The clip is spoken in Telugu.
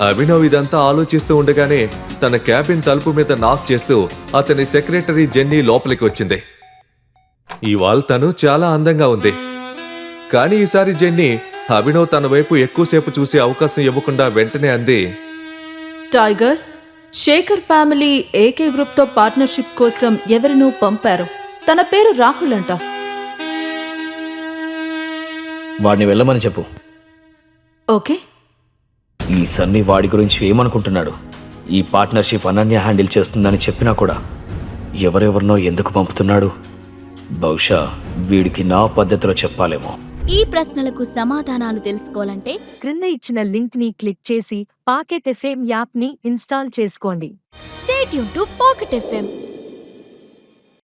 అభినవ్ ఇదంతా ఆలోచిస్తూ ఉండగానే తన క్యాబిన్ తలుపు మీద నాక్ చేస్తూ అతని సెక్రటరీ జెన్నీ లోపలికి వచ్చింది. ఇవాళ తను చాలా అందంగా ఉంది. కానీ ఈసారి జెన్నీ అభినవ్ తన వైపు ఎక్కువసేపు చూసే అవకాశం ఇవ్వకుండా వెంటనే అంది టైగర్ శేఖర్ ఫ్యామిలీ ఏకే గ్రూప్తో పార్ట్నర్షిప్ కోసం ఎవరినో పంపారు? తన పేరు రాహుల్ అంట. వాడిని వెళ్ళమని చెప్పు. ఓకే. ఈ సన్నీ వాడి గురించి ఏమనుకుంటున్నాడు? ఈ పార్ట్నర్షిప్ అనన్య హ్యాండిల్ చేస్తుందని చెప్పినా కూడా ఎవరెవరినో ఎందుకు పంపుతున్నాడు? బహుశా వీడికి నా పద్ధతిలో చెప్పాలేమో. ఈ ప్రశ్నలకు సమాధానాలు తెలుసుకోవాలంటే క్రింద ఇచ్చిన లింక్ని క్లిక్ చేసి పాకెట్ ఎఫ్ఎం యాప్ని ఇన్స్టాల్ చేసుకోండి. స్టేట్ యూన్ టు పాకెట్ ఎఫ్ఎం.